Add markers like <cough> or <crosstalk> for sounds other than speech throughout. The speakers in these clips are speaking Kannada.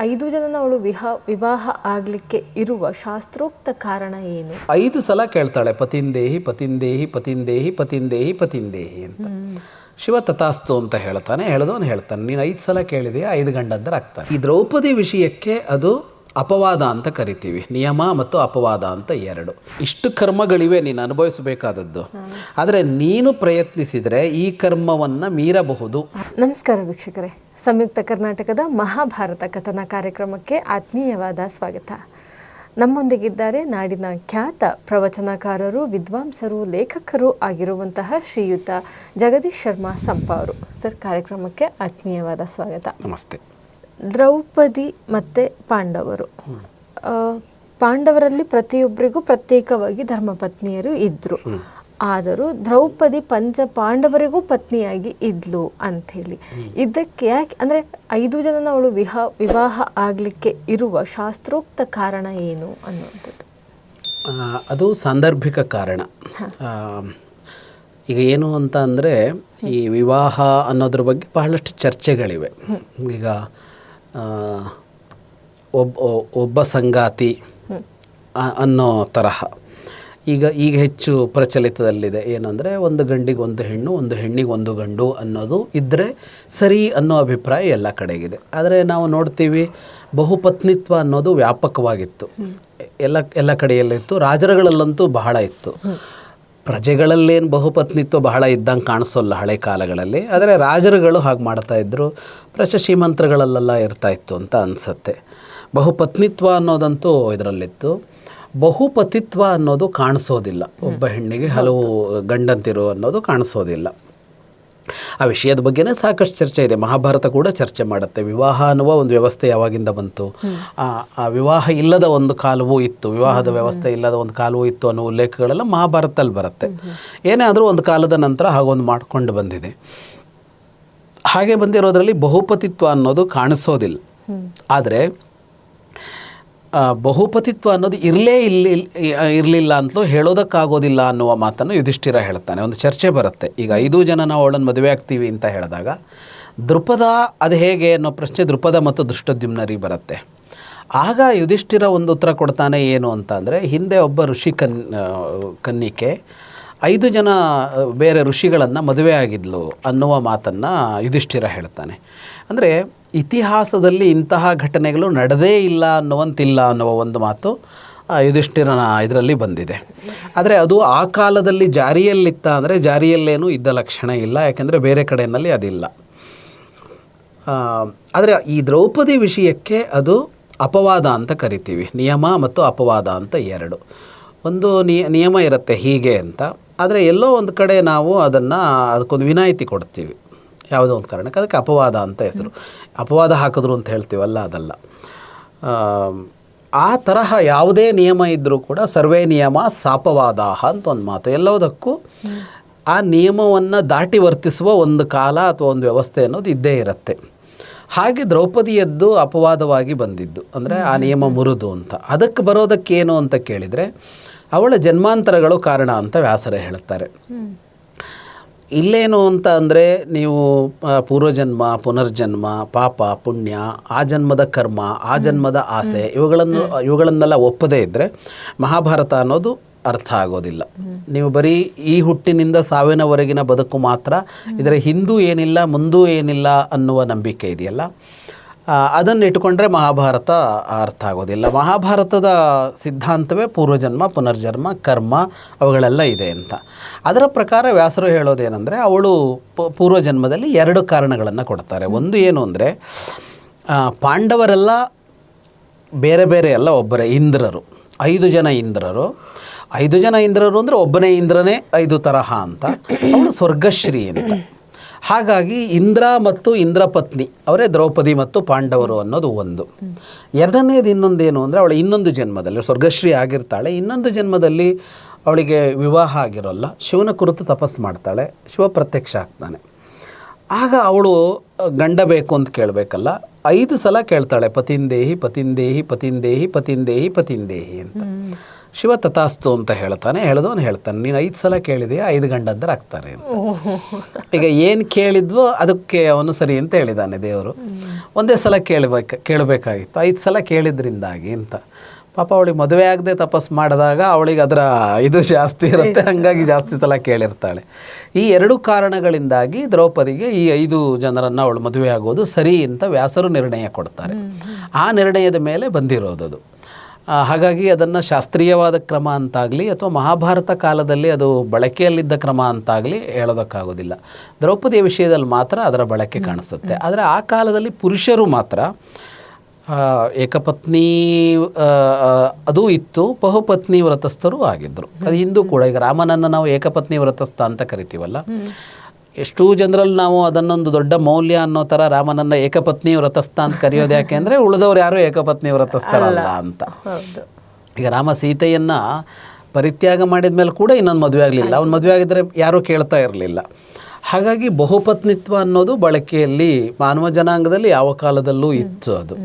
ಐದು ಜನನವಳು ವಿಹ ವಿವಾಹ ಆಗ್ಲಿಕ್ಕೆ ಇರುವ ಶಾಸ್ತ್ರೋಕ್ತ ಕಾರಣ ಏನು? ಐದು ಸಲ ಕೇಳ್ತಾಳೆ ಪತಿಂದೇಹಿ ಪತಿಂದೇಹಿ ಪತಿಂದೇಹಿ ಪತಿಂದೇಹಿ ಪತಿಂದೇಹಿ ಅಂತ. ಶಿವ ತಥಾಸ್ತು ಅಂತ ಹೇಳ್ತಾನೆ ಹೇಳದವನು ಹೇಳ್ತಾನೆ. ನೀನು ಐದು ಸಲ ಕೇಳಿದೆ ಐದು ಗಂಡಂದರಾಗ್ತಾನೆ ಈ ದ್ರೌಪದಿ ವಿಷಯಕ್ಕೆ ಅದು ಅಪವಾದ ಅಂತ ಕರಿತೀವಿ. ನಿಯಮ ಮತ್ತು ಅಪವಾದ ಅಂತ ಎರಡು. ಇಷ್ಟು ಕರ್ಮಗಳಿವೆ ನೀನು ಅನುಭವಿಸಬೇಕಾದದ್ದು. ಆದರೆ ನೀನು ಪ್ರಯತ್ನಿಸಿದರೆ ಈ ಕರ್ಮವನ್ನು ಮೀರಬಹುದು. ನಮಸ್ಕಾರ ವೀಕ್ಷಕರೇ. ಸಂಯುಕ್ತ ಕರ್ನಾಟಕದ ಮಹಾಭಾರತ ಕಥನ ಕಾರ್ಯಕ್ರಮಕ್ಕೆ ಆತ್ಮೀಯವಾದ ಸ್ವಾಗತ. ನಮ್ಮೊಂದಿಗಿದ್ದಾರೆ ನಾಡಿನ ಖ್ಯಾತ ಪ್ರವಚನಕಾರರು ವಿದ್ವಾಂಸರು ಲೇಖಕರು ಆಗಿರುವಂತಹ ಶ್ರೀಯುತ ಜಗದೀಶ್ ಶರ್ಮಾ ಸಂಪ ಅವರು ಸರ್ ಕಾರ್ಯಕ್ರಮಕ್ಕೆ ಆತ್ಮೀಯವಾದ ಸ್ವಾಗತ. ನಮಸ್ತೆ. ದ್ರೌಪದಿ ಮತ್ತೆ ಪಾಂಡವರು. ಪಾಂಡವರಲ್ಲಿ ಪ್ರತಿಯೊಬ್ಬರಿಗೂ ಪ್ರತ್ಯೇಕವಾಗಿ ಧರ್ಮಪತ್ನಿಯರು ಇದ್ರು. ಆದರೂ ದ್ರೌಪದಿ ಪಂಚ ಪಾಂಡವರಿಗೂ ಪತ್ನಿಯಾಗಿ ಇದ್ಲು ಅಂಥೇಳಿ ಇದಕ್ಕೆ ಯಾಕೆ? ಅಂದ್ರೆ ಐದು ಜನನ ಅವಳು ವಿಹ ವಿವಾಹ ಆಗಲಿಕ್ಕೆ ಇರುವ ಶಾಸ್ತ್ರೋಕ್ತ ಕಾರಣ ಏನು ಅನ್ನುವಂಥದ್ದು. ಅದು ಸಾಂದರ್ಭಿಕ ಕಾರಣ. ಈಗ ಏನು ಅಂತ ಅಂದರೆ ಈ ವಿವಾಹ ಅನ್ನೋದ್ರ ಬಗ್ಗೆ ಬಹಳಷ್ಟು ಚರ್ಚೆಗಳಿವೆ. ಈಗ ಒಬ್ಬ ಒಬ್ಬ ಸಂಗಾತಿ ಅನ್ನೋ ತರಹ. ಈಗ ಈಗ ಹೆಚ್ಚು ಪ್ರಚಲಿತದಲ್ಲಿದೆ. ಏನಂದರೆ ಒಂದು ಗಂಡಿಗೆ ಒಂದು ಹೆಣ್ಣು, ಒಂದು ಹೆಣ್ಣಿಗೆ ಒಂದು ಗಂಡು ಅನ್ನೋದು ಇದ್ದರೆ ಸರಿ ಅನ್ನೋ ಅಭಿಪ್ರಾಯ ಎಲ್ಲ ಕಡೆಗಿದೆ. ಆದರೆ ನಾವು ನೋಡ್ತೀವಿ ಬಹುಪತ್ನಿತ್ವ ಅನ್ನೋದು ವ್ಯಾಪಕವಾಗಿತ್ತು. ಎಲ್ಲ ಎಲ್ಲ ಕಡೆಯಲ್ಲಿತ್ತು ರಾಜರುಗಳಲ್ಲಂತೂ ಬಹಳ ಇತ್ತು. ಪ್ರಜೆಗಳಲ್ಲೇನು ಬಹುಪತ್ನಿತ್ವ ಬಹಳ ಇದ್ದಂಗೆ ಕಾಣಿಸೋಲ್ಲ ಹಳೆ ಕಾಲಗಳಲ್ಲಿ. ಆದರೆ ರಾಜರುಗಳು ಹಾಗೆ ಮಾಡ್ತಾಯಿದ್ರು ಪ್ರಜೆ ಶ್ರೀಮಂತರುಗಳಲ್ಲೆಲ್ಲ ಇರ್ತಾ ಇತ್ತು ಅಂತ ಅನಿಸುತ್ತೆ. ಬಹುಪತ್ನಿತ್ವ ಅನ್ನೋದಂತೂ ಇದರಲ್ಲಿತ್ತು. ಬಹುಪತಿತ್ವ ಅನ್ನೋದು ಕಾಣಿಸೋದಿಲ್ಲ. ಒಬ್ಬ ಹೆಣ್ಣಿಗೆ ಹಲವು ಗಂಡಂತಿರು ಅನ್ನೋದು ಕಾಣಿಸೋದಿಲ್ಲ. ಆ ವಿಷಯದ ಬಗ್ಗೆನೇ ಸಾಕಷ್ಟು ಚರ್ಚೆ ಇದೆ. ಮಹಾಭಾರತ ಕೂಡ ಚರ್ಚೆ ಮಾಡುತ್ತೆ. ವಿವಾಹ ಅನ್ನುವ ಒಂದು ವ್ಯವಸ್ಥೆ ಯಾವಾಗಿಂದ ಬಂತು? ಆ ವಿವಾಹ ಇಲ್ಲದ ಒಂದು ಕಾಲವೂ ಇತ್ತು. ವಿವಾಹದ ವ್ಯವಸ್ಥೆ ಇಲ್ಲದ ಒಂದು ಕಾಲವೂ ಇತ್ತು ಅನ್ನೋ ಉಲ್ಲೇಖಗಳೆಲ್ಲ ಮಹಾಭಾರತದಲ್ಲಿ ಬರುತ್ತೆ. ಏನೇ ಆದರೂ ಒಂದು ಕಾಲದ ನಂತರ ಹಾಗೊಂದು ಮಾಡ್ಕೊಂಡು ಬಂದಿದೆ. ಹಾಗೆ ಬಂದಿರೋದ್ರಲ್ಲಿ ಬಹುಪತಿತ್ವ ಅನ್ನೋದು ಕಾಣಿಸೋದಿಲ್ಲ. ಆದರೆ ಬಹುಪತಿತ್ವ ಅನ್ನೋದು ಇರಲೇ ಇಲ್ಲ ಇರಲಿಲ್ಲ ಅಂತಲೂ ಹೇಳೋದಕ್ಕಾಗೋದಿಲ್ಲ ಅನ್ನುವ ಮಾತನ್ನು ಯುಧಿಷ್ಠಿರ ಹೇಳ್ತಾನೆ ಒಂದು ಚರ್ಚೆ ಬರುತ್ತೆ. ಈಗ ಐದು ಜನ ನಾವು ಅವಳನ್ನು ಮದುವೆ ಆಗ್ತೀವಿ ಅಂತ ಹೇಳಿದಾಗ ದೃಪದ ಅದು ಹೇಗೆ ಅನ್ನೋ ಪ್ರಶ್ನೆ ದೃಪದ ಮತ್ತು ದೃಷ್ಟದ್ಯುಮ್ನರಿ ಬರುತ್ತೆ. ಆಗ ಯುಧಿಷ್ಠಿರ ಒಂದು ಉತ್ತರ ಕೊಡ್ತಾನೆ ಏನು ಅಂತ ಹಿಂದೆ ಒಬ್ಬ ಋಷಿ ಕನ್ ಕನ್ನಿಕೆ ಐದು ಜನ ಬೇರೆ ಋಷಿಗಳನ್ನು ಮದುವೆ ಆಗಿದ್ಲು ಅನ್ನುವ ಮಾತನ್ನು ಯುಧಿಷ್ಠಿರ ಹೇಳ್ತಾನೆ. ಅಂದರೆ ಇತಿಹಾಸದಲ್ಲಿ ಇಂತಹ ಘಟನೆಗಳು ನಡೆದೇ ಇಲ್ಲ ಅನ್ನುವಂತಿಲ್ಲ ಅನ್ನುವ ಒಂದು ಮಾತು ಯುಧಿಷ್ಠಿರನ ಇದರಲ್ಲಿ ಬಂದಿದೆ. ಆದರೆ ಅದು ಆ ಕಾಲದಲ್ಲಿ ಜಾರಿಯಲ್ಲಿತ್ತ ಅಂದರೆ ಜಾರಿಯಲ್ಲೇನೂ ಇದ್ದ ಲಕ್ಷಣ ಇಲ್ಲ, ಯಾಕೆಂದರೆ ಬೇರೆ ಕಡೆಯಲ್ಲಿ ಅದಿಲ್ಲ. ಆದರೆ ಈ ದ್ರೌಪದಿ ವಿಷಯಕ್ಕೆ ಅದು ಅಪವಾದ ಅಂತ ಕರಿತೀವಿ. ನಿಯಮ ಮತ್ತು ಅಪವಾದ ಅಂತ ಎರಡು. ಒಂದು ನಿಯ, ನಿಯಮ ಇರುತ್ತೆ ಹೀಗೆ ಅಂತ. ಆದರೆ ಎಲ್ಲೋ ಒಂದು ಕಡೆ ನಾವು ಅದನ್ನು ಅದಕ್ಕೊಂದು ವಿನಾಯಿತಿ ಕೊಡ್ತೀವಿ. ಯಾವುದೋ ಒಂದು ಕಾರಣಕ್ಕೆ ಅದಕ್ಕೆ ಅಪವಾದ ಅಂತ ಹೆಸರು. ಅಪವಾದ ಹಾಕಿದ್ರು ಅಂತ ಹೇಳ್ತೀವಲ್ಲ ಅದಲ್ಲ. ಆ, ತರಹ ಯಾವುದೇ ನಿಯಮ ಇದ್ದರೂ ಕೂಡ ಸರ್ವೇ ನಿಯಮ ಸಾಪವಾದ ಅಂತ ಒಂದು ಮಾತು. ಎಲ್ಲದಕ್ಕೂ ಆ ನಿಯಮವನ್ನು ದಾಟಿ ವರ್ತಿಸುವ ಒಂದು ಕಾಲ ಅಥವಾ ಒಂದು ವ್ಯವಸ್ಥೆ ಅನ್ನೋದು ಇದ್ದೇ ಇರುತ್ತೆ. ಹಾಗೆ ದ್ರೌಪದಿಯದ್ದು ಅಪವಾದವಾಗಿ ಬಂದಿದ್ದು. ಅಂದರೆ ಆ ನಿಯಮ ಮುರಿದು ಅಂತ. ಅದಕ್ಕೆ ಬರೋದಕ್ಕೇನು ಅಂತ ಕೇಳಿದರೆ ಅವಳ ಜನ್ಮಾಂತರಗಳು ಕಾರಣ ಅಂತ ವ್ಯಾಸರೇ ಹೇಳ್ತಾರೆ ಇಲ್ಲೇನು ಅಂತ ಅಂದರೆ ನೀವು ಪೂರ್ವಜನ್ಮ, ಪುನರ್ಜನ್ಮ, ಪಾಪ, ಪುಣ್ಯ, ಆ ಜನ್ಮದ ಕರ್ಮ, ಆ ಜನ್ಮದ ಆಸೆ, ಇವುಗಳನ್ನು, ಇವುಗಳನ್ನೆಲ್ಲ ಒಪ್ಪದೇ ಇದ್ದರೆ ಮಹಾಭಾರತ ಅನ್ನೋದು ಅರ್ಥ ಆಗೋದಿಲ್ಲ. ನೀವು ಬರೀ ಈ ಹುಟ್ಟಿನಿಂದ ಸಾವಿನವರೆಗಿನ ಬದುಕು ಮಾತ್ರ, ಇದರ ಹಿಂದೂ ಏನಿಲ್ಲ, ಮುಂದೂ ಏನಿಲ್ಲ ಅನ್ನುವ ನಂಬಿಕೆ ಇದೆಯಲ್ಲ? ಅದನ್ನು ಇಟ್ಕೊಂಡ್ರೆ ಮಹಾಭಾರತ ಅರ್ಥ ಆಗೋದಿಲ್ಲ. ಮಹಾಭಾರತದ ಸಿದ್ಧಾಂತವೇ ಪೂರ್ವಜನ್ಮ, ಪುನರ್ಜನ್ಮ, ಕರ್ಮ ಅವುಗಳೆಲ್ಲ ಇದೆ ಅಂತ. ಅದರ ಪ್ರಕಾರ ವ್ಯಾಸರು ಹೇಳೋದೇನೆಂದರೆ ಅವಳು ಪೂರ್ವಜನ್ಮದಲ್ಲಿ ಎರಡು ಕಾರಣಗಳನ್ನು ಕೊಡ್ತಾರೆ. ಒಂದು ಏನು ಅಂದರೆ ಪಾಂಡವರೆಲ್ಲ ಬೇರೆ ಬೇರೆ ಎಲ್ಲ ಒಬ್ಬರೇ ಇಂದ್ರರು. ಐದು ಜನ ಇಂದ್ರರು. ಐದು ಜನ ಇಂದ್ರರು ಅಂದರೆ ಒಬ್ಬನೇ ಇಂದ್ರನೇ ಐದು ತರಹ ಅಂತ. ಅವಳು ಸ್ವರ್ಗಶ್ರೀ ಅಂತ. ಹಾಗಾಗಿ ಇಂದ್ರ ಮತ್ತು ಇಂದ್ರ ಪತ್ನಿ ಅವರೇ ದ್ರೌಪದಿ ಮತ್ತು ಪಾಂಡವರು ಅನ್ನೋದು ಒಂದು. ಎರಡನೇದು ಇನ್ನೊಂದೇನು ಅಂದರೆ ಅವಳು ಇನ್ನೊಂದು ಜನ್ಮದಲ್ಲಿ ಸ್ವರ್ಗಶ್ರೀ ಆಗಿರ್ತಾಳೆ ಇನ್ನೊಂದು ಜನ್ಮದಲ್ಲಿ ಅವಳಿಗೆ ವಿವಾಹ ಆಗಿರೋಲ್ಲ ಶಿವನ ಕುರಿತು ತಪಸ್ಸು ಮಾಡ್ತಾಳೆ ಶಿವ ಪ್ರತ್ಯಕ್ಷ ಆಗ್ತಾನೆ. ಆಗ ಅವಳು ಗಂಡ ಬೇಕು ಅಂತ ಕೇಳಬೇಕಲ್ಲ ಐದು ಸಲ ಕೇಳ್ತಾಳೆ ಪತಿಂದೇಹಿ ಪತಿಂದೇಹಿ ಪತಿಂದೇಹಿ ಪತಿಂದೇಹಿ ಪತಿಂದೇಹಿ ಅಂತ. ಶಿವ ತಥಾಸ್ತು ಅಂತ ಹೇಳ್ತಾನೆ ಹೇಳಿದವನು ಹೇಳ್ತಾನೆ. ನೀನು ಐದು ಸಲ ಕೇಳಿದೆಯಾ ಐದು ಗಂಡಂದ್ರೆ ಆಗ್ತಾರೆ ಅಂತ. ಈಗ ಏನು ಕೇಳಿದ್ವೋ ಅದಕ್ಕೆ ಅವನು ಸರಿ ಅಂತ ಹೇಳಿದ್ದಾನೆ ದೇವರು. ಒಂದೇ ಸಲ ಕೇಳಬೇಕು ಕೇಳಬೇಕಾಗಿತ್ತು. ಐದು ಸಲ ಕೇಳಿದ್ರಿಂದಾಗಿ ಅಂತ. ಪಾಪ ಅವಳಿಗೆ ಮದುವೆ ಆಗದೆ ತಪಸ್ ಮಾಡಿದಾಗ ಅವಳಿಗೆ ಅದರ ಇದು ಜಾಸ್ತಿ ಇರುತ್ತೆ. <laughs> ಹಾಗಾಗಿ ಜಾಸ್ತಿ ಸಲ ಕೇಳಿರ್ತಾಳೆ. ಈ ಎರಡು ಕಾರಣಗಳಿಂದಾಗಿ ದ್ರೌಪದಿಗೆ ಈ ಐದು ಜನರನ್ನು ಅವಳು ಮದುವೆ ಆಗೋದು ಸರಿ ಅಂತ ವ್ಯಾಸರು ನಿರ್ಣಯ ಕೊಡ್ತಾರೆ. ಆ ನಿರ್ಣಯದ ಮೇಲೆ ಬಂದಿರೋದು ಆ, ಹಾಗಾಗಿ ಅದನ್ನು ಶಾಸ್ತ್ರೀಯವಾದ ಕ್ರಮ ಅಂತಾಗಲಿ ಅಥವಾ ಮಹಾಭಾರತ ಕಾಲದಲ್ಲಿ ಅದು ಬಳಕೆಯಲ್ಲಿದ್ದ ಕ್ರಮ ಅಂತಾಗಲಿ ಹೇಳೋದಕ್ಕಾಗೋದಿಲ್ಲ. ದ್ರೌಪದಿಯ ವಿಷಯದಲ್ಲಿ ಮಾತ್ರ ಅದರ ಬಳಕೆ ಕಾಣಿಸುತ್ತೆ. ಆದರೆ ಆ ಕಾಲದಲ್ಲಿ ಪುರುಷರು ಮಾತ್ರ ಏಕಪತ್ನಿ ಅದೂ ಇತ್ತು ಬಹುಪತ್ನಿ ವ್ರತಸ್ಥರು ಆಗಿದ್ದರು ಅದು ಹಿಂದೂ ಕೂಡ ಈಗ ರಾಮನನ್ನು ನಾವು ಏಕಪತ್ನಿ ವ್ರತಸ್ಥ ಅಂತ ಕರಿತೀವಲ್ಲ. ಎಷ್ಟೋ ಜನರಲ್ಲಿ ನಾವು ಅದನ್ನೊಂದು ದೊಡ್ಡ ಮೌಲ್ಯ ಅನ್ನೋ ಥರ ರಾಮನನ್ನ ಏಕಪತ್ನಿ ವ್ರತಸ್ಥ ಅಂತ ಕರೆಯೋದು ಯಾಕೆ ಅಂದರೆ ಉಳಿದವ್ರು ಯಾರೂ ಏಕಪತ್ನಿ ವ್ರತಸ್ಥರಲ್ಲ ಅಂತ. ಈಗ ರಾಮ ಸೀತೆಯನ್ನ ಪರಿತ್ಯಾಗ ಮಾಡಿದ ಮೇಲೆ ಕೂಡ ಇನ್ನೊಂದು ಮದುವೆ ಆಗಲಿಲ್ಲ. ಅವ್ನು ಮದುವೆ ಆಗಿದ್ರೆ ಯಾರೂ ಕೇಳ್ತಾ ಇರಲಿಲ್ಲ. ಹಾಗಾಗಿ ಬಹುಪತ್ನಿತ್ವ ಅನ್ನೋದು ಬಳಕೆಯಲ್ಲಿ ಮಾನವ ಜನಾಂಗದಲ್ಲಿ ಯಾವ ಕಾಲದಲ್ಲೂ ಇತ್ತು ಅದು.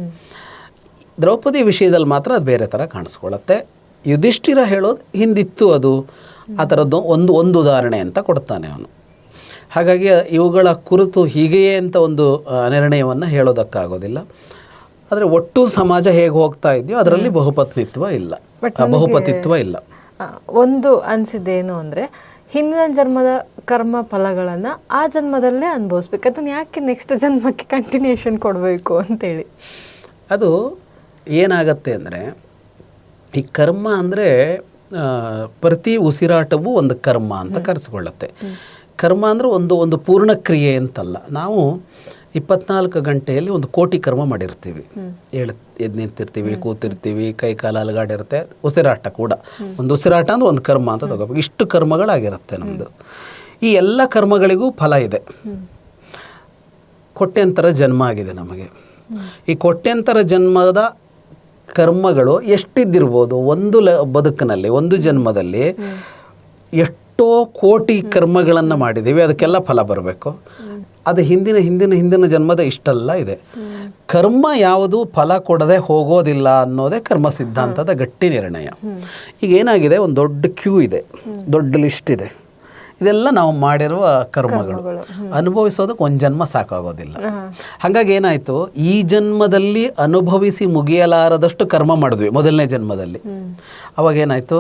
ದ್ರೌಪದಿ ವಿಷಯದಲ್ಲಿ ಮಾತ್ರ ಅದು ಬೇರೆ ಥರ ಕಾಣಿಸ್ಕೊಳ್ಳುತ್ತೆ. ಯುಧಿಷ್ಠಿರ ಹೇಳೋದು ಹಿಂದಿತ್ತು ಅದು. ಆ ಥರದ್ದು ಒಂದು ಒಂದು ಉದಾಹರಣೆ ಅಂತ ಕೊಡ್ತಾನೆ ಅವನು. ಹಾಗಾಗಿ ಇವುಗಳ ಕುರಿತು ಹೀಗೆಯೇ ಅಂತ ಒಂದು ನಿರ್ಣಯವನ್ನು ಹೇಳೋದಕ್ಕಾಗೋದಿಲ್ಲ. ಆದರೆ ಒಟ್ಟು ಸಮಾಜ ಹೇಗೆ ಹೋಗ್ತಾ ಇದೆಯೋ ಅದರಲ್ಲಿ ಬಹುಪತ್ನಿತ್ವ ಇಲ್ಲ. ಬಹುಪತಿತ್ವ ಇಲ್ಲ. ಒಂದು ಅನಿಸಿದ್ದೇನು ಅಂದರೆ ಹಿಂದಿನ ಜನ್ಮದ ಕರ್ಮ ಫಲಗಳನ್ನು ಆ ಜನ್ಮದಲ್ಲೇ ಅನುಭವಿಸ್ಬೇಕು. ಅದನ್ನು ಯಾಕೆ ನೆಕ್ಸ್ಟ್ ಜನ್ಮಕ್ಕೆ ಕಂಟಿನ್ಯೂಷನ್ ಕೊಡಬೇಕು ಅಂತೇಳಿ? ಅದು ಏನಾಗತ್ತೆ ಅಂದರೆ ಈ ಕರ್ಮ ಅಂದರೆ ಪ್ರತಿ ಉಸಿರಾಟವೂ ಒಂದು ಕರ್ಮ ಅಂತ ಕರೆಸ್ಕೊಳ್ಳುತ್ತೆ. ಕರ್ಮ ಅಂದರೆ ಒಂದು ಒಂದು ಪೂರ್ಣ ಕ್ರಿಯೆ ಅಂತಲ್ಲ. ನಾವು ಇಪ್ಪತ್ನಾಲ್ಕು ಗಂಟೆಯಲ್ಲಿ ಒಂದು ಕೋಟಿ ಕರ್ಮ ಮಾಡಿರ್ತೀವಿ. ಹೇಳಿ ಎದ್ ನಿಂತಿರ್ತೀವಿ ಕೂತಿರ್ತೀವಿ ಕೈ ಕಾಲ ಅಲಗಾಡಿರುತ್ತೆ ಉಸಿರಾಟ ಕೂಡ. ಒಂದು ಉಸಿರಾಟ ಅಂದ್ರೆ ಒಂದು ಕರ್ಮ ಅಂತ ತಗೋಬೇಕು. ಇಷ್ಟು ಕರ್ಮಗಳಾಗಿರುತ್ತೆ ನಮ್ಮದು ಈ ಎಲ್ಲ ಕರ್ಮಗಳಿಗೂ ಫಲ ಇದೆ. ಕೊಟ್ಟೆಂತರ ಜನ್ಮ ಆಗಿದೆ ನಮಗೆ. ಈ ಕೊಟ್ಟೆಂತರ ಜನ್ಮದ ಕರ್ಮಗಳು ಎಷ್ಟಿದ್ದಿರ್ಬೋದು ಒಂದು ಲ ಬದುಕಿನಲ್ಲಿ ಒಂದು ಜನ್ಮದಲ್ಲಿ ಎಷ್ಟೋ ಕೋಟಿ ಕರ್ಮಗಳನ್ನು ಮಾಡಿದ್ದೀವಿ ಅದಕ್ಕೆಲ್ಲ ಫಲ ಬರಬೇಕು. ಅದು ಹಿಂದಿನ ಹಿಂದಿನ ಹಿಂದಿನ ಜನ್ಮದ ಇಷ್ಟೆಲ್ಲ ಇದೆ. ಕರ್ಮ ಯಾವುದು ಫಲ ಕೊಡದೆ ಹೋಗೋದಿಲ್ಲ ಅನ್ನೋದೇ ಕರ್ಮ ಸಿದ್ಧಾಂತದ ಗಟ್ಟಿ ನಿರ್ಣಯ. ಈಗ ಏನಾಗಿದೆ ಒಂದು ದೊಡ್ಡ ಕ್ಯೂ ಇದೆ ದೊಡ್ಡ ಲಿಸ್ಟ್ ಇದೆ. ಇದೆಲ್ಲ ನಾವು ಮಾಡಿರುವ ಕರ್ಮಗಳು. ಅನುಭವಿಸೋದಕ್ಕೆ ಒಂದು ಜನ್ಮ ಸಾಕಾಗೋದಿಲ್ಲ. ಹಾಗಾಗಿ ಏನಾಯಿತು ಈ ಜನ್ಮದಲ್ಲಿ ಅನುಭವಿಸಿ ಮುಗಿಯಲಾರದಷ್ಟು ಕರ್ಮ ಮಾಡಿದ್ವಿ ಮೊದಲನೇ ಜನ್ಮದಲ್ಲಿ. ಅವಾಗ ಏನಾಯಿತು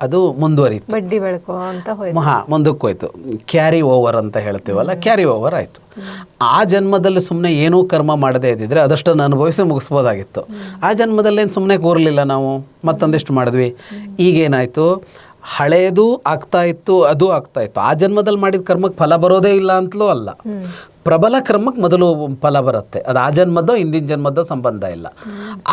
ಅದು ಮುಂದುವರಿತು. ಬಡ್ಡಿ ಬೆಳಕು ಅಂತ ಹೋಯ್ತು. ಹಾ ಮುಂದಕ್ಕೆ ಹೋಯ್ತು. ಕ್ಯಾರಿ ಓವರ್ ಅಂತ ಹೇಳ್ತೀವಲ್ಲ ಕ್ಯಾರಿ ಓವರ್ ಆಯಿತು. ಆ ಜನ್ಮದಲ್ಲಿ ಸುಮ್ಮನೆ ಏನೂ ಕರ್ಮ ಮಾಡದೇ ಇದ್ದಿದ್ರೆ ಅದಷ್ಟನ್ನು ಅನುಭವಿಸಿ ಮುಗಿಸ್ಬೋದಾಗಿತ್ತು. ಆ ಜನ್ಮದಲ್ಲೇನು ಸುಮ್ಮನೆ ಕೂರಲಿಲ್ಲ ನಾವು? ಮತ್ತೊಂದಿಷ್ಟು ಮಾಡಿದ್ವಿ. ಈಗೇನಾಯಿತು? ಹಳೆಯದು ಆಗ್ತಾ ಇತ್ತು ಅದು ಆಗ್ತಾ ಇತ್ತು. ಆ ಜನ್ಮದಲ್ಲಿ ಮಾಡಿದ ಕರ್ಮಕ್ಕೆ ಫಲ ಬರೋದೇ ಇಲ್ಲ ಅಂತಲೂ ಅಲ್ಲ. ಪ್ರಬಲ ಕರ್ಮಕ್ಕೆ ಮೊದಲು ಫಲ ಬರುತ್ತೆ. ಅದು ಆ ಜನ್ಮದ್ದೋ, ಹಿಂದಿನ ಜನ್ಮದ್ದೋ ಸಂಬಂಧ ಇಲ್ಲ.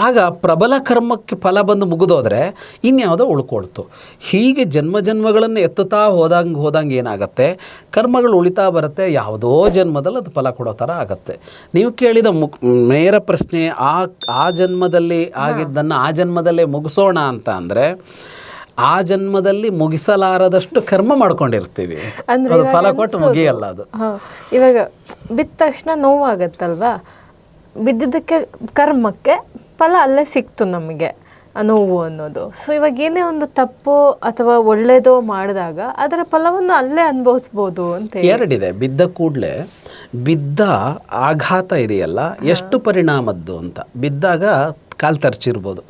ಆಗ ಪ್ರಬಲ ಕರ್ಮಕ್ಕೆ ಫಲ ಬಂದು ಮುಗಿದೋದ್ರೆ ಇನ್ಯಾವುದೋ ಉಳ್ಕೊಳ್ತು. ಹೀಗೆ ಜನ್ಮ ಜನ್ಮಗಳನ್ನು ಎತ್ತುತ್ತಾ ಹೋದಂಗೆ ಹೋದಂಗೆ ಏನಾಗುತ್ತೆ? ಕರ್ಮಗಳು ಉಳಿತಾ ಬರುತ್ತೆ. ಯಾವುದೋ ಜನ್ಮದಲ್ಲಿ ಅದು ಫಲ ಕೊಡೋ ಥರ ಆಗುತ್ತೆ. ನೀವು ಕೇಳಿದ ಮುಕ್ ನೇರ ಪ್ರಶ್ನೆ ಆ ಆ ಜನ್ಮದಲ್ಲಿ ಆಗಿದ್ದನ್ನು ಆ ಜನ್ಮದಲ್ಲೇ ಮುಗಿಸೋಣ ಅಂತ ಅಂದರೆ ಆ ಜನ್ಮದಲ್ಲಿ ಮುಗಿಸಲಾರದಷ್ಟು ಕರ್ಮ ಮಾಡ್ಕೊಂಡಿರ್ತೀವಿ. ಅದು ಫಲ ಕೊಟ್ಟು ಮುಗಿಯಲ್ಲ ಅದು. ಇವಾಗ ಬಿದ್ದ ತಕ್ಷಣ ನೋವಾಗತ್ತಲ್ವಾ? ಬಿದ್ದಿದ್ದಕ್ಕೆ ಕರ್ಮಕ್ಕೆ ಫಲ ಅಲ್ಲೇ ಸಿಕ್ತು ನಮಗೆ ನೋವು ಅನ್ನೋದು. ಸೊ ಇವಾಗ ಏನೇ ಒಂದು ತಪ್ಪು ಅಥವಾ ಒಳ್ಳೇದೋ ಮಾಡಿದಾಗ ಅದರ ಫಲವನ್ನು ಅಲ್ಲೇ ಅನುಭವಿಸ್ಬೋದು ಅಂತ ಎರಡಿದೆ ಬಿದ್ದ ಕೂಡಲೇ ಬಿದ್ದ ಆಘಾತ ಇದೆಯಲ್ಲ ಎಷ್ಟು ಪರಿಣಾಮದ್ದು ಅಂತ. ಬಿದ್ದಾಗ ಕಾಲು ತರ್ಚಿರ್ಬೋದು.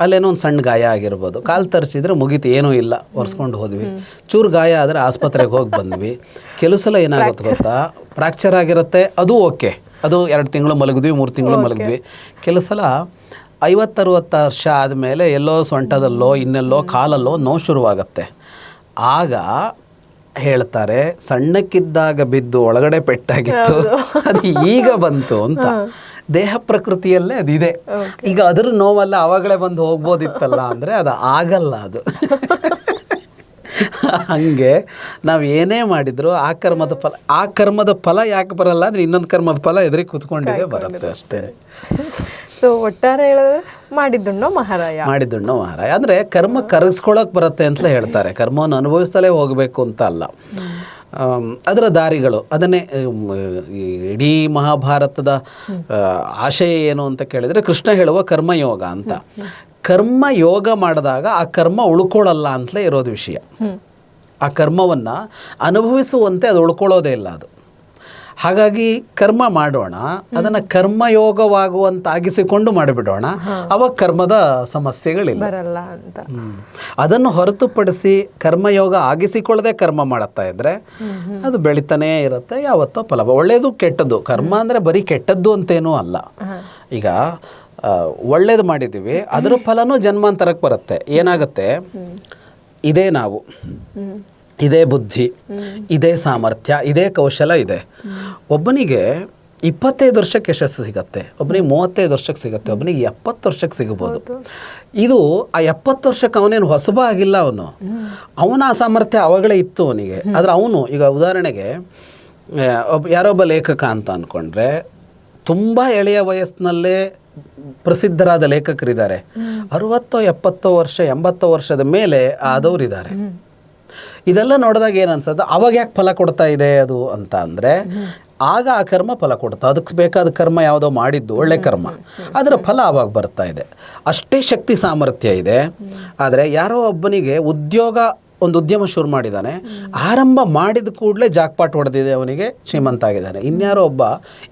ಅಲ್ಲೇನೋ ಒಂದು ಸಣ್ಣ ಗಾಯ ಆಗಿರ್ಬೋದು. ಕಾಲು ತರಿಸಿದ್ರೆ ಮುಗೀತು ಏನೂ ಇಲ್ಲ. ಒರೆಸ್ಕೊಂಡು ಹೋದ್ವಿ. ಚೂರು ಗಾಯ ಆದರೆ ಆಸ್ಪತ್ರೆಗೆ ಹೋಗಿ ಬಂದ್ವಿ. ಕೆಲವು ಸಲ ಏನಾಗುತ್ತೆ ಗೊತ್ತಾ? ಫ್ರ್ಯಾಕ್ಚರ್ ಆಗಿರುತ್ತೆ ಅದು ಓಕೆ. ಅದು ಎರಡು ತಿಂಗಳು ಮಲಗಿದ್ವಿ ಮೂರು ತಿಂಗಳು ಮಲಗಿದ್ವಿ. ಕೆಲವು ಸಲ ಐವತ್ತರವತ್ತು ವರ್ಷ ಆದಮೇಲೆ ಎಲ್ಲೋ ಸೊಂಟದಲ್ಲೋ ಇನ್ನೆಲ್ಲೋ ಕಾಲಲ್ಲೋ ನೋವು ಶುರುವಾಗತ್ತೆ. ಆಗ ಹೇಳ್ತಾರೆ ಸಣ್ಣಕ್ಕಿದ್ದಾಗ ಬಿದ್ದು ಒಳಗಡೆ ಪೆಟ್ಟಾಗಿತ್ತು. ಅದು ಈಗ ಬಂತು ಅಂತ. ದೇಹ ಪ್ರಕೃತಿಯಲ್ಲೇ ಅದಿದೆ. ಈಗ ಅದ್ರ ನೋವಲ್ಲ ಅವಾಗಲೇ ಬಂದು ಹೋಗ್ಬೋದಿತ್ತಲ್ಲ ಅಂದರೆ ಅದು ಆಗಲ್ಲ ಅದು. ಹಂಗೆ ನಾವು ಏನೇ ಮಾಡಿದ್ರು ಆ ಕರ್ಮದ ಫಲ ಆ ಕರ್ಮದ ಫಲ ಯಾಕೆ ಬರಲ್ಲ ಅಂದ್ರೆ ಇನ್ನೊಂದು ಕರ್ಮದ ಫಲ ಎದುರಿಗೆ ಕುತ್ಕೊಂಡಿದೆ ಬರುತ್ತೆ ಅಷ್ಟೇ. ಸೊ ಒಟ್ಟಾರೆ ಹೇಳಿದ್ರೆ ಮಾಡಿದ್ದುಣ್ಣೋ ಮಹಾರಾಯ? ಮಾಡಿದ್ದುಣ್ಣೋ ಮಹಾರಾಯ. ಅಂದರೆ ಕರ್ಮ ಕರಗಿಸ್ಕೊಳಕ್ ಬರುತ್ತೆ ಅಂತಲೇ ಹೇಳ್ತಾರೆ. ಕರ್ಮವನ್ನು ಅನುಭವಿಸ್ತಲೇ ಹೋಗಬೇಕು ಅಂತ ಅಲ್ಲ. ಅದರ ದಾರಿಗಳು. ಅದನ್ನೇ ಇಡೀ ಮಹಾಭಾರತದ ಆಶಯ ಏನು ಅಂತ ಕೇಳಿದರೆ ಕೃಷ್ಣ ಹೇಳುವ ಕರ್ಮಯೋಗ ಅಂತ. ಕರ್ಮ ಯೋಗ ಮಾಡಿದಾಗ ಆ ಕರ್ಮ ಉಳ್ಕೊಳ್ಳಲ್ಲ ಅಂತಲೇ ಇರೋದು ವಿಷಯ. ಆ ಕರ್ಮವನ್ನು ಅನುಭವಿಸುವಂತೆ ಅದು ಉಳ್ಕೊಳ್ಳೋದೇ ಇಲ್ಲ ಅದು. ಹಾಗಾಗಿ ಕರ್ಮ ಮಾಡೋಣ ಅದನ್ನ ಕರ್ಮಯೋಗವಾಗುವಂತಾಗಿಸಿಕೊಂಡು ಮಾಡಿಬಿಡೋಣ. ಅವಾಗ ಕರ್ಮದ ಸಮಸ್ಯೆಗಳಿಲ್ಲ. ಅಂತ. ಅದನ್ನು ಹೊರತುಪಡಿಸಿ ಕರ್ಮಯೋಗ ಆಗಿಸಿಕೊಳ್ಳದೆ ಕರ್ಮ ಮಾಡುತ್ತಾ ಇದ್ರೆ ಅದು ಬೆಳಿತಾನೇ ಇರುತ್ತೆ ಯಾವತ್ತೋ ಫಲ ಒಳ್ಳೇದು ಕೆಟ್ಟದ್ದು. ಕರ್ಮ ಅಂದ್ರೆ ಬರೀ ಕೆಟ್ಟದ್ದು ಅಂತೇನೂ ಅಲ್ಲ. ಈಗ ಒಳ್ಳೇದು ಮಾಡಿದ್ದೀವಿ ಅದರ ಫಲನೂ ಜನ್ಮಾಂತರಕ್ಕೆ ಬರುತ್ತೆ. ಏನಾಗುತ್ತೆ? ಇದೇ ನಾವು. ಇದೇ ಬುದ್ಧಿ ಇದೇ ಸಾಮರ್ಥ್ಯ ಇದೇ ಕೌಶಲ ಇದೆ. ಒಬ್ಬನಿಗೆ ಇಪ್ಪತ್ತೈದು ವರ್ಷಕ್ಕೆ ಯಶಸ್ಸು ಸಿಗುತ್ತೆ ಒಬ್ಬನಿಗೆ ಮೂವತ್ತೈದು ವರ್ಷಕ್ಕೆ ಸಿಗುತ್ತೆ ಒಬ್ಬನಿಗೆ ಎಪ್ಪತ್ತು ವರ್ಷಕ್ಕೆ ಸಿಗಬಹುದು. ಇದು ಆ ಎಪ್ಪತ್ತು ವರ್ಷಕ್ಕೆ ಅವನೇನು ಹೊಸಬ ಆಗಿಲ್ಲ ಅವನು. ಅವನ ಆ ಸಾಮರ್ಥ್ಯ ಅವಾಗಲೇ ಇತ್ತು ಅವನಿಗೆ. ಆದರೆ ಅವನು ಈಗ ಉದಾಹರಣೆಗೆ ಒಬ್ಬ ಯಾರೊಬ್ಬ ಲೇಖಕ ಅಂತ ಅಂದ್ಕೊಂಡ್ರೆ ತುಂಬ ಎಳೆಯ ವಯಸ್ಸಿನಲ್ಲೇ ಪ್ರಸಿದ್ಧರಾದ ಲೇಖಕರಿದ್ದಾರೆ. ಅರವತ್ತೋ ಎಪ್ಪತ್ತೋ ವರ್ಷ ಎಂಬತ್ತೋ ವರ್ಷದ ಮೇಲೆ ಆದವರಿದ್ದಾರೆ. ಇದೆಲ್ಲ ನೋಡಿದಾಗ ಏನು ಅನ್ಸುತ್ತೆ ಅವಾಗ ಯಾಕೆ ಫಲ ಕೊಡ್ತಾ ಇದೆ ಅದು ಅಂತ ಅಂದರೆ ಆಗ ಆ ಕರ್ಮ ಫಲ ಕೊಡ್ತಾ ಅದಕ್ಕೆ ಬೇಕಾದ ಕರ್ಮ ಯಾವುದೋ ಮಾಡಿದ್ದು ಒಳ್ಳೆ ಕರ್ಮ. ಅದರ ಫಲ ಆವಾಗ ಬರ್ತಾ ಇದೆ. ಅಷ್ಟೇ ಶಕ್ತಿ ಸಾಮರ್ಥ್ಯ ಇದೆ. ಆದರೆ ಯಾರೋ ಒಬ್ಬನಿಗೆ ಉದ್ಯೋಗ ಒಂದು ಉದ್ಯಮ ಶುರು ಮಾಡಿದ್ದಾನೆ. ಆರಂಭ ಮಾಡಿದ ಕೂಡಲೇ ಜಾಕ್ಪಾಟ್ ಹೊಡೆದಿದೆ ಅವನಿಗೆ ಶ್ರೀಮಂತ ಆಗಿದ್ದಾನೆ. ಇನ್ಯಾರೋ ಒಬ್ಬ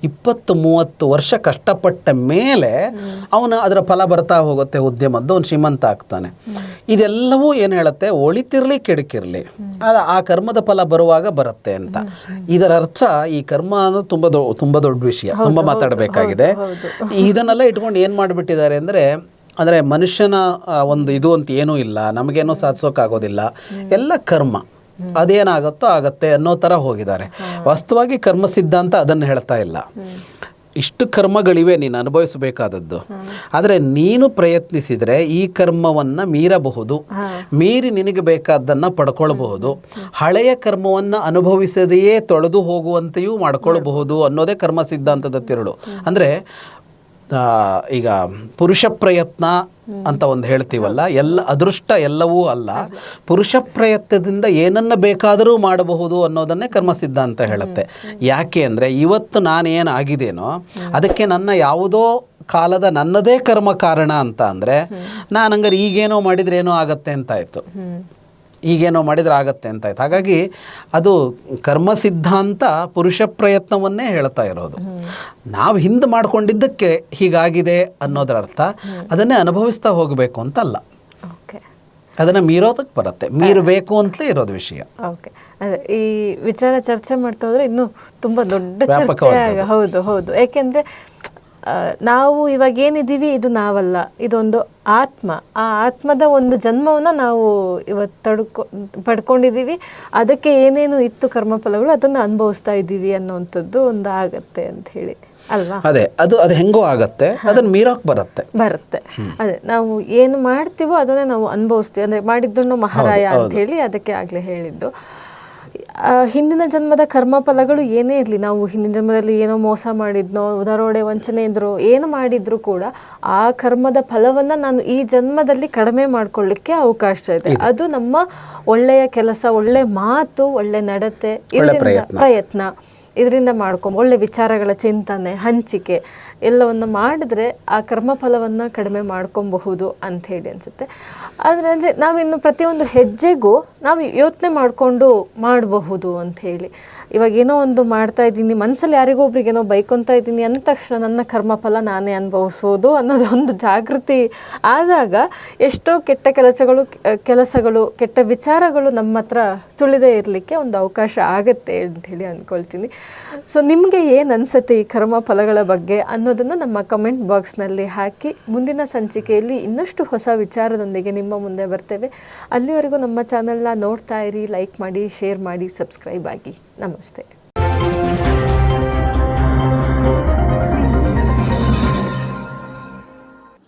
ಇಪ್ಪತ್ತು ಮೂವತ್ತು ವರ್ಷ ಕಷ್ಟಪಟ್ಟ ಮೇಲೆ ಅವನು ಅದರ ಫಲ ಬರ್ತಾ ಹೋಗುತ್ತೆ ಉದ್ಯಮದ್ದು ಅವನು ಶ್ರೀಮಂತ ಆಗ್ತಾನೆ. ಇದೆಲ್ಲವೂ ಏನು ಹೇಳುತ್ತೆ? ಒಳಿತಿರಲಿ ಕೆಡಕಿರಲಿ. ಅದು ಆ ಕರ್ಮದ ಫಲ ಬರುವಾಗ ಬರುತ್ತೆ ಅಂತ. ಇದರ ಅರ್ಥ ಈ ಕರ್ಮ ಅನ್ನೋದು ತುಂಬ ದೊ ತುಂಬ ದೊಡ್ಡ ವಿಷಯ. ತುಂಬ ಮಾತಾಡಬೇಕಾಗಿದೆ. ಇದನ್ನೆಲ್ಲ ಇಟ್ಕೊಂಡು ಏನು ಮಾಡಿಬಿಟ್ಟಿದ್ದಾರೆ ಅಂದರೆ ಅಂದರೆ ಮನುಷ್ಯನ ಒಂದು ಇದು ಅಂತ ಏನೂ ಇಲ್ಲ ನಮಗೇನೋ ಸಾಧಿಸೋಕ್ಕಾಗೋದಿಲ್ಲ ಎಲ್ಲ ಕರ್ಮ. ಅದೇನಾಗುತ್ತೋ ಆಗತ್ತೆ ಅನ್ನೋ ಥರ ಹೋಗಿದ್ದಾರೆ. ವಾಸ್ತವಾಗಿ ಕರ್ಮ ಸಿದ್ಧಾಂತ ಅದನ್ನು ಹೇಳ್ತಾ ಇಲ್ಲ. ಇಷ್ಟು ಕರ್ಮಗಳಿವೆ ನೀನು ಅನುಭವಿಸಬೇಕಾದದ್ದು. ಆದರೆ ನೀನು ಪ್ರಯತ್ನಿಸಿದರೆ ಈ ಕರ್ಮವನ್ನು ಮೀರಬಹುದು. ಮೀರಿ ನಿನಗೆ ಬೇಕಾದ್ದನ್ನು ಪಡ್ಕೊಳ್ಬಹುದು. ಹಳೆಯ ಕರ್ಮವನ್ನು ಅನುಭವಿಸದೆಯೇ ತೊಳೆದು ಹೋಗುವಂತೆಯೂ ಮಾಡ್ಕೊಳ್ಬಹುದು ಅನ್ನೋದೇ ಕರ್ಮ ಸಿದ್ಧಾಂತದ ತಿರುಳು. ಅಂದರೆ ಈಗ ಪುರುಷ ಪ್ರಯತ್ನ ಅಂತ ಒಂದು ಹೇಳ್ತೀವಲ್ಲ, ಎಲ್ಲ ಅದೃಷ್ಟ ಎಲ್ಲವೂ ಅಲ್ಲ. ಪುರುಷ ಪ್ರಯತ್ನದಿಂದ ಏನನ್ನ ಬೇಕಾದರೂ ಮಾಡಬಹುದು ಅನ್ನೋದನ್ನೇ ಕರ್ಮ ಸಿದ್ಧಾಂತ ಹೇಳುತ್ತೆ. ಯಾಕೆ ಅಂದರೆ ಇವತ್ತು ನಾನೇನು ಆಗಿದ್ದೇನೋ, ಅದಕ್ಕೆ ನನ್ನ ಯಾವುದೋ ಕಾಲದ ನನ್ನದೇ ಕರ್ಮ ಕಾರಣ ಅಂತ ಅಂದರೆ ನಾನು ಹಂಗಾರೆ ಈಗೇನೋ ಮಾಡಿದ್ರೆ ಏನೋ ಆಗತ್ತೆ ಅಂತಾಯ್ತು ಹ್ಮ್ ಈಗೇನೋ ಮಾಡಿದರೆ ಆಗತ್ತೆ ಅಂತ ಆಯ್ತು. ಹಾಗಾಗಿ ಅದು ಕರ್ಮ ಸಿದ್ಧಾಂತ ಪುರುಷ ಪ್ರಯತ್ನವನ್ನೇ ಹೇಳ್ತಾ ಇರೋದು. ನಾವು ಹಿಂದೆ ಮಾಡ್ಕೊಂಡಿದ್ದಕ್ಕೆ ಹೀಗಾಗಿದೆ ಅನ್ನೋದ್ರ ಅರ್ಥ. ಅದನ್ನೇ ಅನುಭವಿಸ್ತಾ ಹೋಗಬೇಕು ಅಂತಲ್ಲ. ಓಕೆ. ಅದನ್ನು ಮೀರೋದಕ್ಕೆ ಬರುತ್ತೆ. ಮೀರಬೇಕು ಅಂತಲೇ ಇರೋದು ವಿಷಯ. ಓಕೆ. ಅದೇ ಈ ವಿಚಾರ ಚರ್ಚೆ ಮಾಡ್ತಾ ಹೋದ್ರೆ ಇನ್ನೂ ತುಂಬಾ ದೊಡ್ಡ ಚರ್ಚೆ ಹೌದು ಹೌದು. ಯಾಕೆಂದ್ರೆ ನಾವು ಇವಾಗ ಏನಿದ್ದೀವಿ ಇದು ನಾವಲ್ಲ. ಇದೊಂದು ಆತ್ಮ. ಆ ಆತ್ಮದ ಒಂದು ಜನ್ಮವನ್ನ ನಾವು ಇವತ್ತು ತಡ್ಕೊ ಪಡ್ಕೊಂಡಿದ್ದೀವಿ. ಅದಕ್ಕೆ ಏನೇನು ಇತ್ತು ಕರ್ಮಫಲಗಳು ಅದನ್ನು ಅನುಭವಿಸ್ತಾ ಇದ್ದೀವಿ ಅನ್ನೋವಂಥದ್ದು ಒಂದು ಆಗತ್ತೆ ಅಂತ ಹೇಳಿ. ಅಲ್ವಾ? ಅದೇ ಅದು ಅದು ಹೆಂಗೋ ಆಗತ್ತೆ. ಅದನ್ನ ಮೀರೋಕ್ ಬರುತ್ತೆ. ಬರುತ್ತೆ. ಅದೇ ನಾವು ಏನು ಮಾಡ್ತೀವೋ ಅದನ್ನೇ ನಾವು ಅನುಭವಿಸ್ತೀವಿ. ಅಂದ್ರೆ ಮಾಡಿದ್ದನ್ನು ಮಹಾರಾಯ ಅಂತ ಹೇಳಿ ಅದಕ್ಕೆ ಆಗ್ಲೇ ಹೇಳಿದ್ದು. ಹಿಂದಿನ ಜನ್ಮದ ಕರ್ಮ ಫಲಗಳು ಏನೇ ಇರಲಿ ನಾವು ಹಿಂದಿನ ಜನ್ಮದಲ್ಲಿ ಏನೋ ಮೋಸ ಮಾಡಿದ್ನೋ ದರೋಡೆ ವಂಚನೆ ಇದ್ರೋ ಏನು ಮಾಡಿದ್ರು ಕೂಡ ಆ ಕರ್ಮದ ಫಲವನ್ನ ನಾನು ಈ ಜನ್ಮದಲ್ಲಿ ಕಡಿಮೆ ಮಾಡ್ಕೊಳ್ಳಿಕ್ಕೆ ಅವಕಾಶ ಇದೆ. ಅದು ನಮ್ಮ ಒಳ್ಳೆಯ ಕೆಲಸ ಒಳ್ಳೆ ಮಾತು ಒಳ್ಳೆ ನಡತೆ ಪ್ರಯತ್ನ. ಇದರಿಂದ ಮಾಡ್ಕೊಂಬ ಒಳ್ಳೆ ವಿಚಾರಗಳ ಚಿಂತನೆ, ಹಂಚಿಕೆ ಎಲ್ಲವನ್ನು ಮಾಡಿದ್ರೆ ಆ ಕರ್ಮಫಲವನ್ನು ಕಡಿಮೆ ಮಾಡ್ಕೊಬಹುದು ಅಂತ ಹೇಳಿ ಅನ್ಸುತ್ತೆ. ಆದರೆ ಅಂದರೆ ನಾವಿನ್ನು ಪ್ರತಿಯೊಂದು ಹೆಜ್ಜೆಗೂ ನಾವು ಯೋಚನೆ ಮಾಡಿಕೊಂಡು ಮಾಡಬಹುದು ಅಂತ ಹೇಳಿ. ಇವಾಗ ಏನೋ ಒಂದು ಮಾಡ್ತಾ ಇದ್ದೀನಿ ಮನಸ್ಸಲ್ಲಿ ಯಾರಿಗೋ ಒಬ್ರಿಗೆ ಏನೋ ಬೈಕೊಂತ ಇದ್ದೀನಿ ಅಂದ ತಕ್ಷಣ ನನ್ನ ಕರ್ಮಫಲ ನಾನೇ ಅನುಭವಿಸೋದು ಅನ್ನೋದೊಂದು ಜಾಗೃತಿ ಆದಾಗ ಎಷ್ಟೋ ಕೆಟ್ಟ ಕೆಲಸಗಳು ಕೆಲಸಗಳು, ಕೆಟ್ಟ ವಿಚಾರಗಳು ನಮ್ಮ ಹತ್ರ ಸುಳಿದೇ ಇರಲಿಕ್ಕೆ ಒಂದು ಅವಕಾಶ ಆಗುತ್ತೆ ಅಂತ ಹೇಳಿ ಅಂದ್ಕೊಳ್ತೀನಿ ಸೊ ನಿಮಗೆ ಏನು ಅನ್ಸುತ್ತೆ ಈ ಕರ್ಮ ಫಲಗಳ ಬಗ್ಗೆ ಅನ್ನೋದನ್ನು ನಮ್ಮ ಕಮೆಂಟ್ ಬಾಕ್ಸ್ನಲ್ಲಿ ಹಾಕಿ. ಮುಂದಿನ ಸಂಚಿಕೆಯಲ್ಲಿ ಇನ್ನಷ್ಟು ಹೊಸ ವಿಚಾರದೊಂದಿಗೆ ನಿಮ್ಮ ಮುಂದೆ ಬರ್ತೇವೆ. ಅಲ್ಲಿವರೆಗೂ ನಮ್ಮ ಚಾನಲ್ನ ನೋಡ್ತಾ ಇರಿ ಲೈಕ್ ಮಾಡಿ ಶೇರ್ ಮಾಡಿ ಸಬ್ಸ್ಕ್ರೈಬ್ ಆಗಿ. ನಮಸ್ತೆ